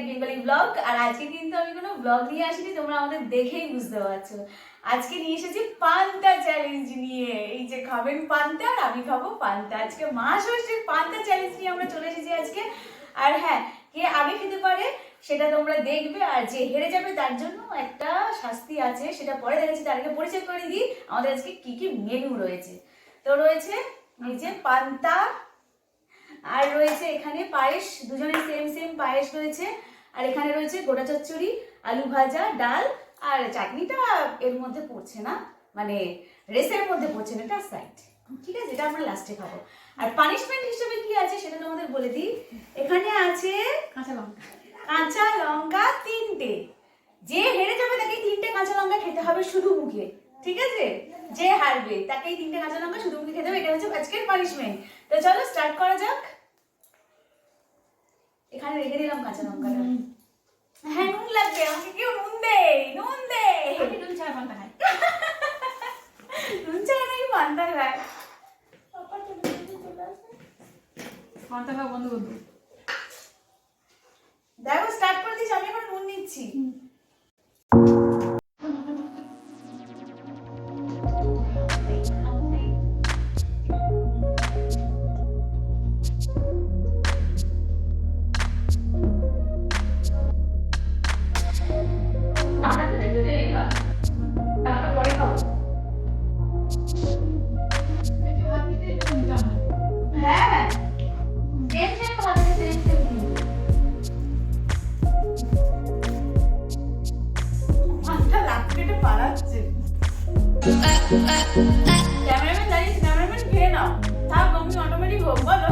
Like Bengali blog আর আজকে কিন্তু আমি কোনো ব্লগ নিয়ে আসিনি, তোমরা আমাদের দেখেই বুঝতে পারছ। আজকে নিয়ে এসেছি পান্তা চ্যালেঞ্জ নিয়ে। এই যে খাবেন পান্তা, আর আমি খাব পান্তা। আজকে মা ষষ্ঠীর পান্তা চ্যালেঞ্জ নিয়ে আমরা চলে এসেছি আজকে। আর হ্যাঁ কে আগে খেতে পারে, সেটা তোমরা দেখবে। আর যে হেরে যাবে, তার জন্য একটা শাস্তি আছে, সেটা পরে দেখাচ্ছি, তার আগে পরিচয় করে দিই। আমাদের আজকে কি কি মেনু রয়েছে। তো রয়েছে এই যে পান্তা, আর রয়েছে এখানে পায়েস দুজনের সেম সেম পায়েস রয়েছে। আর এখানে রয়েছে গোটা চচ্চড়ি আলু ভাজা ডাল আর চাটনিটা এর মধ্যে পড়ছে না মানে রেসের মধ্যে পড়ছে না এটা সাইড ঠিক আছে এটা আমরা লাস্টে খাব। আর পানিশমেন্ট হিসেবে কি আছে সেটা তোমাদের বলে দিই। এখানে আছে কাঁচা লঙ্কা। কাঁচা লঙ্কা তিনটে। যে হেরে যাবে তাকে তিনটে কাঁচা লঙ্কা খেতে হবে শুধু মুখে। ঠিক আছে? যে হারবে তাকে এই তিনটে কাঁচা লঙ্কা শুধু মুখে খেতে হবে এটা হচ্ছে আজকের পানিশমেন্ট তো চলো স্টার্ট করা যাক। এখানে রেখে দিলাম কাঁচা লঙ্কাটা হ্যাঁ নুন লাগবে আমাকে কেউ নুন দে নুন দে আমি নুন ছাড়া পান্তা খাই নুন ছাড়া নাকি পান্তা খায় পান্তা খাওয়া বন্ধ করব। দেখো স্টার্ট করে দিস আমি এখন নুন নিচ্ছি। ক্যামেরাম্যান দাঁড়িয়েছে ক্যামেরাম্যান খেয়ে নাও। থাক আমি অটোমেটিক হোক বলো।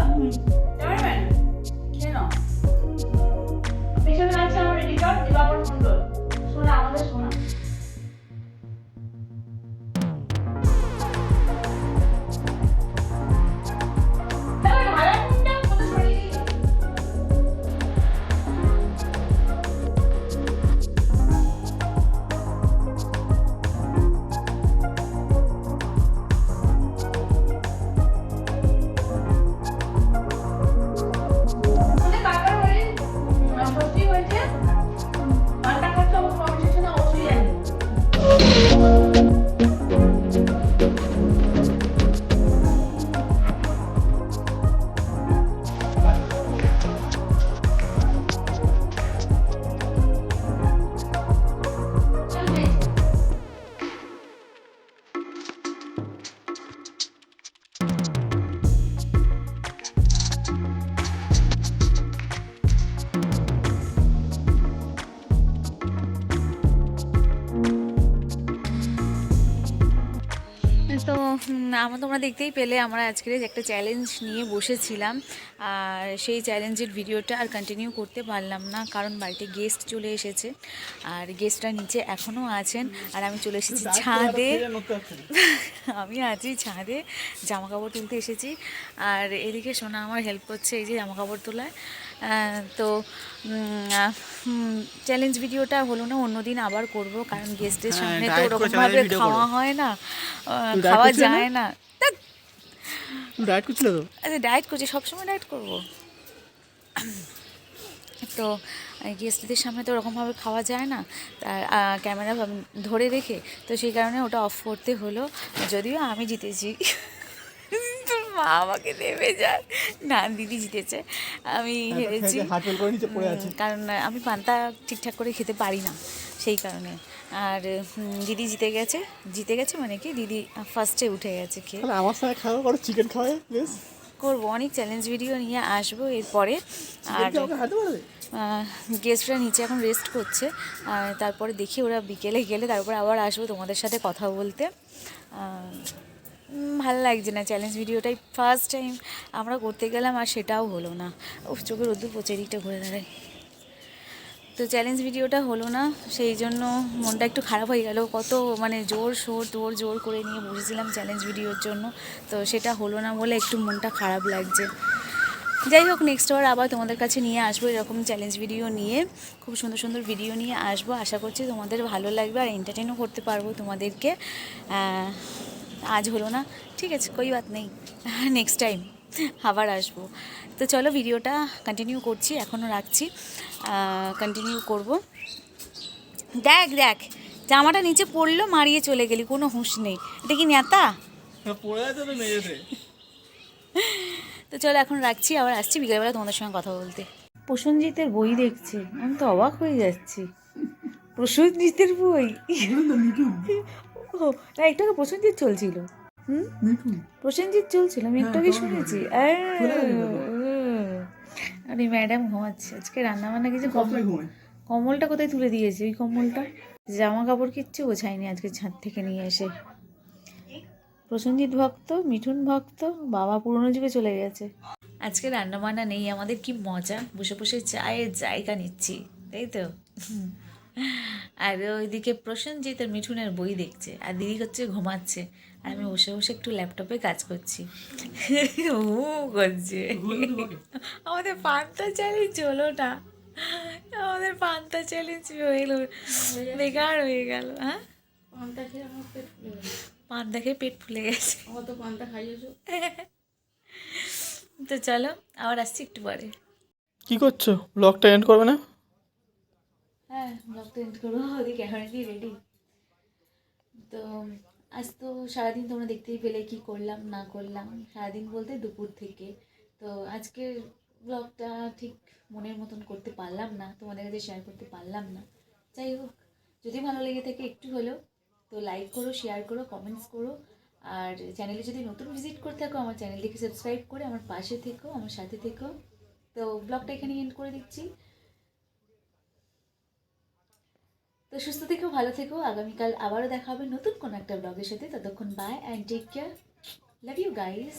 আমরা তোমরা দেখতেই পেলে আমরা আজকের একটা চ্যালেঞ্জ নিয়ে বসেছিলাম। আর সেই চ্যালেঞ্জের ভিডিওটা আর কন্টিনিউ করতে পারলাম না কারণ বাড়িতে গেস্ট চলে এসেছে। আর গেস্টরা নিচে এখনও আছেন আর আমি চলে এসেছি ছাদে। আমি আছি ছাদে জামা কাপড় তুলতে এসেছি। আর এদিকে সোনা আমার হেল্প করছে এই যে জামা কাপড় তোলায়। তো চ্যালেঞ্জ ভিডিওটা হলো না অন্যদিন আবার করব কারণ গেস্টের হ্যাঁ, সামনে তো ওরকমভাবে খাওয়া হয় না খাওয়া যায় না। ডায়েট করছিল তো? আচ্ছা ডায়েট করছি সবসময় ডায়েট করব। তো গেস্টদের সামনে তো ওরকমভাবে খাওয়া যায় না তার ক্যামেরা ধরে রেখে তো সেই কারণে ওটা অফ করতে হলো যদিও আমি জিতেছি। মা আমাকে দেবে যায়। না দিদি জিতেছে। আমি হেরেছি। পড়ে আছে। উম, কারণ আমি পান্তা ঠিকঠাক করে খেতে পারি না সেই কারণে। আর দিদি জিতে গেছে। জিতে গেছে মানে কি? দিদি ফার্স্টে উঠে গেছে খেয়ে। আমার সঙ্গে খাওয়া করো চিকেন খাওয়াই বেশ করব অনেক চ্যালেঞ্জ ভিডিও নিয়ে আসব এরপরে। আর গেস্টরা নিচে এখন রেস্ট করছে। আর তারপরে দেখি ওরা বিকেলে গেলে তারপরে আবার আসব তোমাদের সাথে কথা বলতে। ভালো লাগছে না চ্যালেঞ্জ ভিডিওটাই ফার্স্ট টাইম আমরা করতে গেলাম আর সেটাও হলো না। ও চোখের রোদ্দুর পচে দিকটা ঘুরে দাঁড়ায় তো চ্যালেঞ্জ ভিডিওটা হলো না, সেই জন্য মনটা একটু খারাপ হয়ে গেল। কত মানে জোর সোর তোর জোর করে নিয়ে বসেছিলাম চ্যালেঞ্জ ভিডিওর জন্য। তো সেটা হলো না বলে একটু মনটা খারাপ লাগছে। যাই হোক নেক্সট বার আবার তোমাদের কাছে নিয়ে আসব এরকম চ্যালেঞ্জ ভিডিও নিয়ে। খুব সুন্দর সুন্দর ভিডিও নিয়ে আসব। আশা করছি তোমাদের ভালো লাগবে আর এন্টারটেনও করতে পারব তোমাদেরকে। আজ হলো না। ঠিক আছে কই বাত নেই। নেক্সট টাইম আবার আসব। তো চলো ভিডিওটা কন্টিনিউ করছি এখনও রাখছি। কন্টিনিউ করব। দেখ দেখ জামাটা নিচে পড়ল মারিয়ে চলে গেলি কোনো হুঁশ নেই। এটা কি নেতা? তো চলো এখন রাখছি আবার আসছি বিকেলবেলা তোমাদের সঙ্গে কথা বলতে। প্রসেনজিতের বই দেখছি আমি তো অবাক হয়ে যাচ্ছি। প্রসেনজিতের বই। ও না একটু আগে প্রসেনজিৎ চলছিল। হুম? প্রসেনজিৎ চলছিল আমি একটু আগে শুনেছি। আহ, আরে ম্যাডাম ঘুমাচ্ছে আজকে রান্না বান্না কিছু কমল কম্বলটা কোথায় তুলে দিয়েছে? ওই কম্বলটা? জামা কাপড় কিচ্ছু গোছায়নি আজকে ছাদ থেকে নিয়ে এসে। প্রসেনজিৎ ভক্ত মিঠুন ভক্ত বাবা পুরনো যুগে চলে গেছে। আজকে রান্না বান্না নেই আমাদের কি মজা? বসে বসে চায়ের জায়গা নিচ্ছি তাই তো? আর ওইদিকে প্রসেনজিৎ আর মিঠুনের বই দেখছে আর দিদি হচ্ছে ঘুমাচ্ছে আর আমি বসে বসে একটু ল্যাপটপে কাজ করছি। ও করছে। আমাদের পান্তা চ্যালেঞ্জ হলো না। আমাদের পান্তা চ্যালেঞ্জ হলো। বেকার হয়ে গেল হ্যাঁ? পান্তা খেয়ে আমার পেট ফুলে গেল খেয়ে পেট ফুলে গেছে। পান্তা খাইয়েছো। তো চলো আবার আসছি একটু পরে। কি করছ? ব্লগটা এন্ড করবে না? হ্যাঁ ব্লগটা এন্ড করব রেডি তো, আজ তো সারাদিন তোমরা দেখতেই পেলে কি করলাম, না করলাম। সারাদিন বলতে দুপুর থেকে। তো আজকের ব্লগটা ঠিক মনের মতন করতে পারলাম না, তোমাদের কাছে শেয়ার করতে পারলাম না। যাই হোক, যদি ভালো লেগে থাকে একটু হলেও, তো লাইক করো শেয়ার করো কমেন্টস করো। আর চ্যানেলে যদি নতুন ভিজিট করে থাকো, আমার চ্যানেলটিকে সাবস্ক্রাইব করে আমার পাশে থেকো, আমার সাথে থেকো। তো ব্লগটা এখানে এন্ড করে দিচ্ছি। তো সুস্থ থেকো, ভালো থেকো। আগামীকাল আবারও দেখা হবে নতুন কোনো একটা ব্লগের সাথে। ততক্ষণ bye and take care love you guys